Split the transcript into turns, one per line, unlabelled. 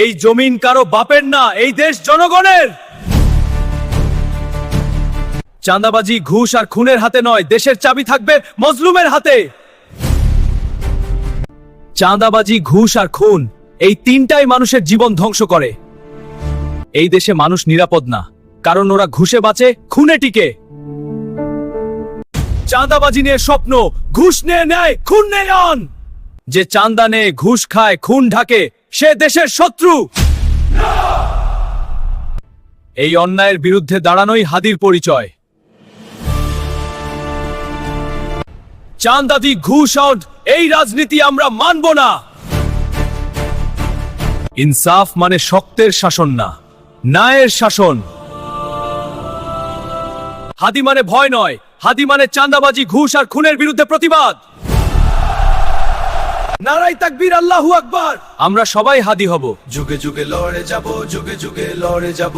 এই জমিন কারও বাপের না, এই দেশ জনগণের। চাঁদাবাজি, ঘুষ আর খুনের হাতে নয়, দেশের চাবি থাকবে মজলুমের হাতে। চাঁদাবাজি, ঘুষ আর খুন, এই তিনটাই মানুষের জীবন ধ্বংস করে। এই দেশে মানুষ নিরাপদ না, কারণ ওরা ঘুষে বাঁচে, খুনে টিকে। চাঁদাবাজি নিয়ে স্বপ্ন, ঘুষ নিয়ে নেয় খুন নেয় যে চাঁদা নেয়, ঘুষ খায়, খুন ঢাকে সে দেশের শত্রু। এই অন্যায়ের বিরুদ্ধে দাঁড়ানোই হাদির পরিচয়। চান্দাদি ঘুষ এই রাজনীতি আমরা মানব না। ইনসাফ মানে শক্তের শাসন না, ন্যায়ের শাসন। হাদি মানে ভয় নয়, হাদি মানে চান্দাবাজি ঘুষ আর খুনের বিরুদ্ধে প্রতিবাদ। নারাই তাকবীর আল্লাহু আকবার। আমরা সবাই হাদি হব।
যুগে যুগে লড়ে যাব যুগে যুগে লড়ে যাব।